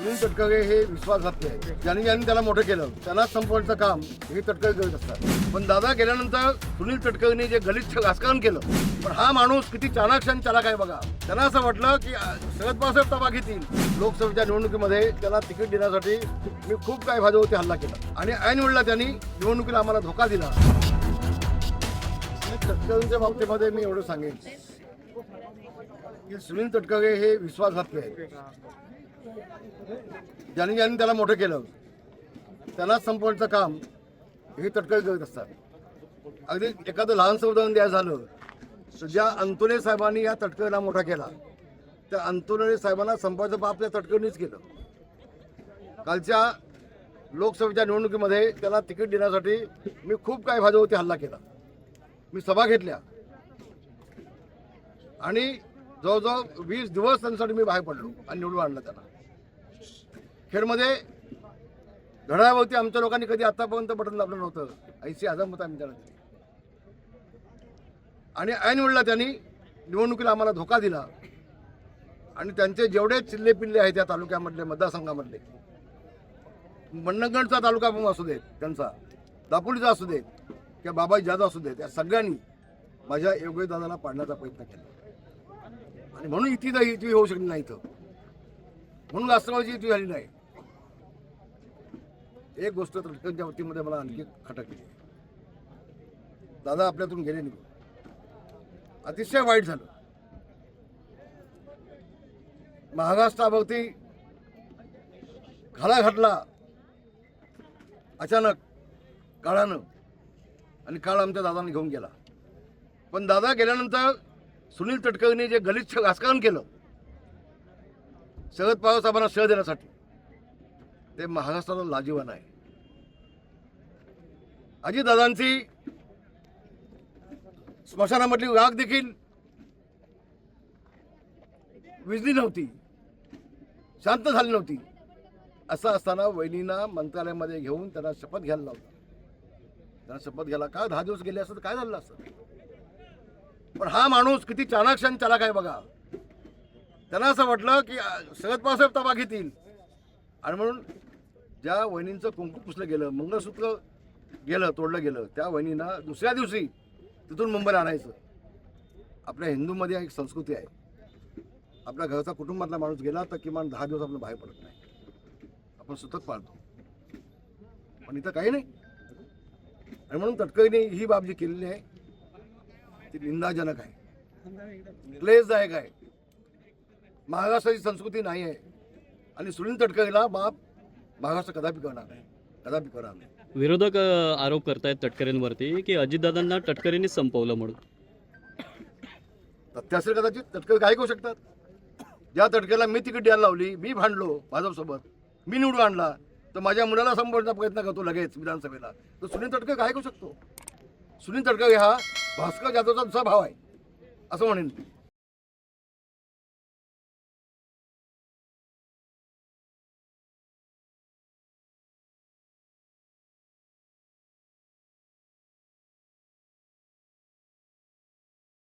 सुनील तटकरे हे विश्वासघाती आहे ज्यांनी ज्यांनी त्याला मोठं केलं. त्यांनाच संपवायचं काम हे तटकरे करत असतात. पण दादा गेल्यानंतर सुनील तटकरेने जे गलिच्छ राजकारण केलं पण हा माणूस किती चाणाक्षण चालाक आहे बघा. त्यांना असं वाटलं की शरद पवारसाहेब ताबा घेतील लोकसभेच्या निवडणुकीमध्ये त्याला तिकीट देण्यासाठी मी खूप काही भाजपवरती हल्ला केला. आणि ऐन वेळेला त्यांनी निवडणुकीला आम्हाला धोका दिला. तटकरेंच्या बाबतीमध्ये मी एवढं सांगेन. की सुनील तटकरे हे विश्वासघाती आहे ज्यांनी ज्यांनी त्याला मोठं केलं त्याला संपवायचं काम हे तटकळी करत असतात. अगदी एखादं लहानसं उदाहरण द्यायचं झालं तर ज्या अंतुले साहेबांनी या तटकळीला मोठा केला त्या अंतुले साहेबांना संपवायचं बाप त्या तटकरेनेच केलं. कालच्या लोकसभेच्या निवडणुकीमध्ये त्याला तिकीट देण्यासाठी मी खूप काही भाजपवरती हल्ला केला. मी सभा घेतल्या. आणि जवळजवळ वीस दिवस त्यांच्यासाठी मी बाहेर पडलो आणि निवडून आणलं त्याला. खेडमध्ये घड्याळावरती आमच्या लोकांनी कधी आतापर्यंत बटन दाबलं नव्हतं. ऐशी आझामत आम्ही त्याला दिली आणि ऐन वेळेला त्यांनी निवडणुकीला आम्हाला धोका दिला. आणि त्यांचे जेवढे चिल्ले पिल्ले आहेत त्या तालुक्यामधले मतदारसंघामधले मंडणगडचा तालुका पण असू देत त्यांचा दापोलीचा असू देत किंवा बाबाजी जाधव असू देत या सगळ्यांनी माझ्या योग्य दादाला पाडण्याचा प्रयत्न केला. आणि म्हणून इथे नाही इथे होऊ शकली नाही इथं. म्हणून राष्ट्रवादी इथे झाली नाही. एक गोष्ट तटकरच्या वतीमध्ये मला आणखी खटकली. दादा आपल्यातून गेले निघून अतिशय वाईट झालं. महाराष्ट्राभोवती घाला घातला अचानक काळानं आणि काळ आमच्या दादाने घेऊन गेला. पण दादा गेल्यानंतर सुनील तटकरेने जे गलिच्छ राजकारण केलं शरद पवार साहेबांना शह देण्यासाठी ते महाराष्ट्राला लाजीवान आहे. अजितदादांची स्मशानामधली राग देखील विजली नव्हती शांत झाली नव्हती. असं असताना वहिनींना मंत्रालयामध्ये घेऊन त्यांना शपथ घ्यायला लावलं. त्यांना शपथ घ्यायला का दहा दिवस गेले असतं तर काय झालं असतं? पण हा माणूस किती चाणाक्षण चालाक आहे बघा. त्यांना असं वाटलं की अ, शरद पवारसाहेब ताबा घेतील आणि म्हणून ज्या वहिनींचं कुंकू पुसलं गेलं मंगळसूत्र गेलं तोडलं गेलं त्या वहिनींना दुसऱ्या दिवशी तिथून मुंबईला आणायचं. आपल्या हिंदूमध्ये एक संस्कृती आहे. आपल्या घराचा कुटुंबातला माणूस गेला तर किमान दहा दिवस आपण बाहेर पडत नाही. आपण सुतक पाळतो. पण इथं काही नाही. आणि म्हणून तटकरीने ही बाब जी केलेली आहे ती निंदाजनक आहे. क्लेशदायक आहे. महाराष्ट्राची संस्कृती नाही आहे. आणि सुनील तटकरेला बाप महाराष्ट्र कदापि करणार नाही. कदापि करणार नाही. विरोधक अ, आरोप करतायत तटकरेंवरती की अजितदादांना तटकरेंनीच संपवलं म्हणून. तथ्य असेल कदाचित तटकरे काय करू शकतात. ज्या तटकऱ्याला मी तिकीट द्यायला लावली मी भांडलो भाजपसोबत मी निवडून आणला तर माझ्या मुलाला संपवण्याचा प्रयत्न करतो लगेच विधानसभेला. तर सुनील तटकरे काय करू शकतो. सुनील तटकरे हा भास्कर जाधवचा दुसरा भाव आहे. असं म्हणेन मी.